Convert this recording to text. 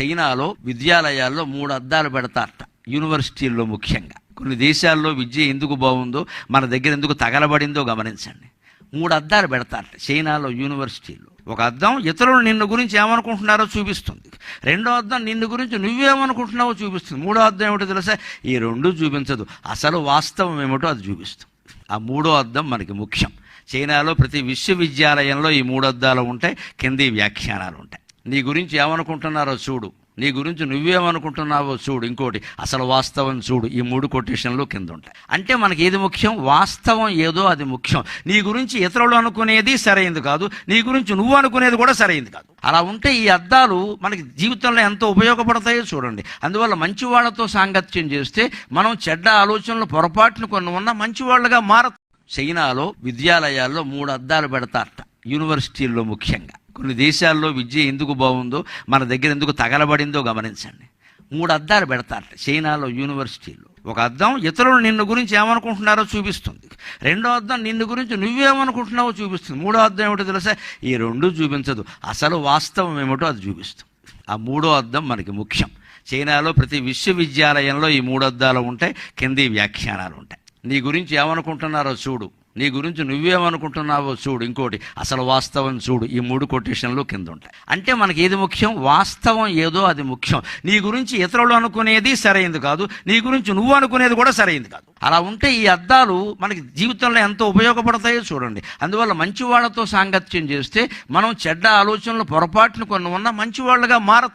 చైనాలో విద్యాలయాల్లో మూడు అద్దాలు పెడతారట. యూనివర్సిటీల్లో ముఖ్యంగా. కొన్ని దేశాల్లో విద్య ఎందుకు బాగుందో మన దగ్గర ఎందుకు తగలబడిందో గమనించండి. మూడు అద్దాలు పెడతారట చైనాలో యూనివర్సిటీల్లో. ఒక అద్దం ఇతరులు నిన్ను గురించి ఏమనుకుంటున్నారో చూపిస్తుంది. రెండో అద్దం నిన్ను గురించి నువ్వేమనుకుంటున్నావో చూపిస్తుంది. మూడో అద్దం ఏమిటో తెలుసా? ఈ రెండు చూపించదు. అసలు వాస్తవం ఏమిటో అది చూపిస్తుంది. ఆ మూడో అద్దం మనకి ముఖ్యం. చైనాలో ప్రతి విశ్వవిద్యాలయంలో ఈ మూడు అద్దాలు ఉంటాయి. కింది వ్యాఖ్యానాలు ఉంటాయి. నీ గురించి ఏమనుకుంటున్నారో చూడు. నీ గురించి నువ్వేమనుకుంటున్నావో చూడు ఇంకోటి. అసలు వాస్తవం చూడు. ఈ మూడు కొటేషన్లు కింద ఉంటాయి అంటే మనకి ఏది ముఖ్యం? వాస్తవం ఏదో అది ముఖ్యం. నీ గురించి ఇతరులు అనుకునేది సరైంది కాదు. నీ గురించి నువ్వు అనుకునేది కూడా సరైంది కాదు. అలా ఉంటే ఈ అద్దాలు మనకి జీవితంలో ఎంతో ఉపయోగపడతాయో చూడండి. అందువల్ల మంచి వాళ్ళతో సాంగత్యం చేస్తే మనం చెడ్డ ఆలోచనలు పొరపాటును కొన్ని ఉన్నా మంచి వాళ్ళగా చైనాలో విద్యాలయాల్లో మూడు అద్దాలు పెడతారట. యూనివర్సిటీల్లో ముఖ్యంగా. కొన్ని దేశాల్లో విద్య ఎందుకు బాగుందో మన దగ్గర ఎందుకు తగలబడిందో గమనించండి. మూడు అద్దాలు పెడతారట చైనాలో యూనివర్సిటీలో ఒక అద్దం ఇతరులు నిన్ను గురించి ఏమనుకుంటున్నారో చూపిస్తుంది. రెండో అద్దం నిన్ను గురించి నువ్వేమనుకుంటున్నావో చూపిస్తుంది. మూడో అద్దం ఏమిటో తెలుసా? ఈ రెండు చూపించదు. అసలు వాస్తవం ఏమిటో అది చూపిస్తుంది. ఆ మూడో అద్దం మనకి ముఖ్యం. చైనాలో ప్రతి విశ్వవిద్యాలయంలో ఈ మూడు అద్దాలు ఉంటాయి కింది వ్యాఖ్యానాలు ఉంటాయి. నీ గురించి ఏమనుకుంటున్నారో చూడు. నీ గురించి నువ్వేమనుకుంటున్నావో చూడు ఇంకోటి. అసలు వాస్తవం చూడు. ఈ మూడు కొటేషన్లు కింద ఉంటాయి అంటే మనకి ఏది ముఖ్యం? వాస్తవం ఏదో అది ముఖ్యం. నీ గురించి ఇతరులు అనుకునేది సరైంది కాదు. నీ గురించి నువ్వు అనుకునేది కూడా సరైంది కాదు. అలా ఉంటే ఈ అద్దాలు మనకి జీవితంలో ఎంతో ఉపయోగపడతాయో చూడండి. అందువల్ల మంచి వాళ్ళతో సాంగత్యం చేస్తే మనం చెడ్డ ఆలోచనలు పొరపాటును కొన్ని ఉన్నా మంచివాళ్ళుగా వాళ్ళగా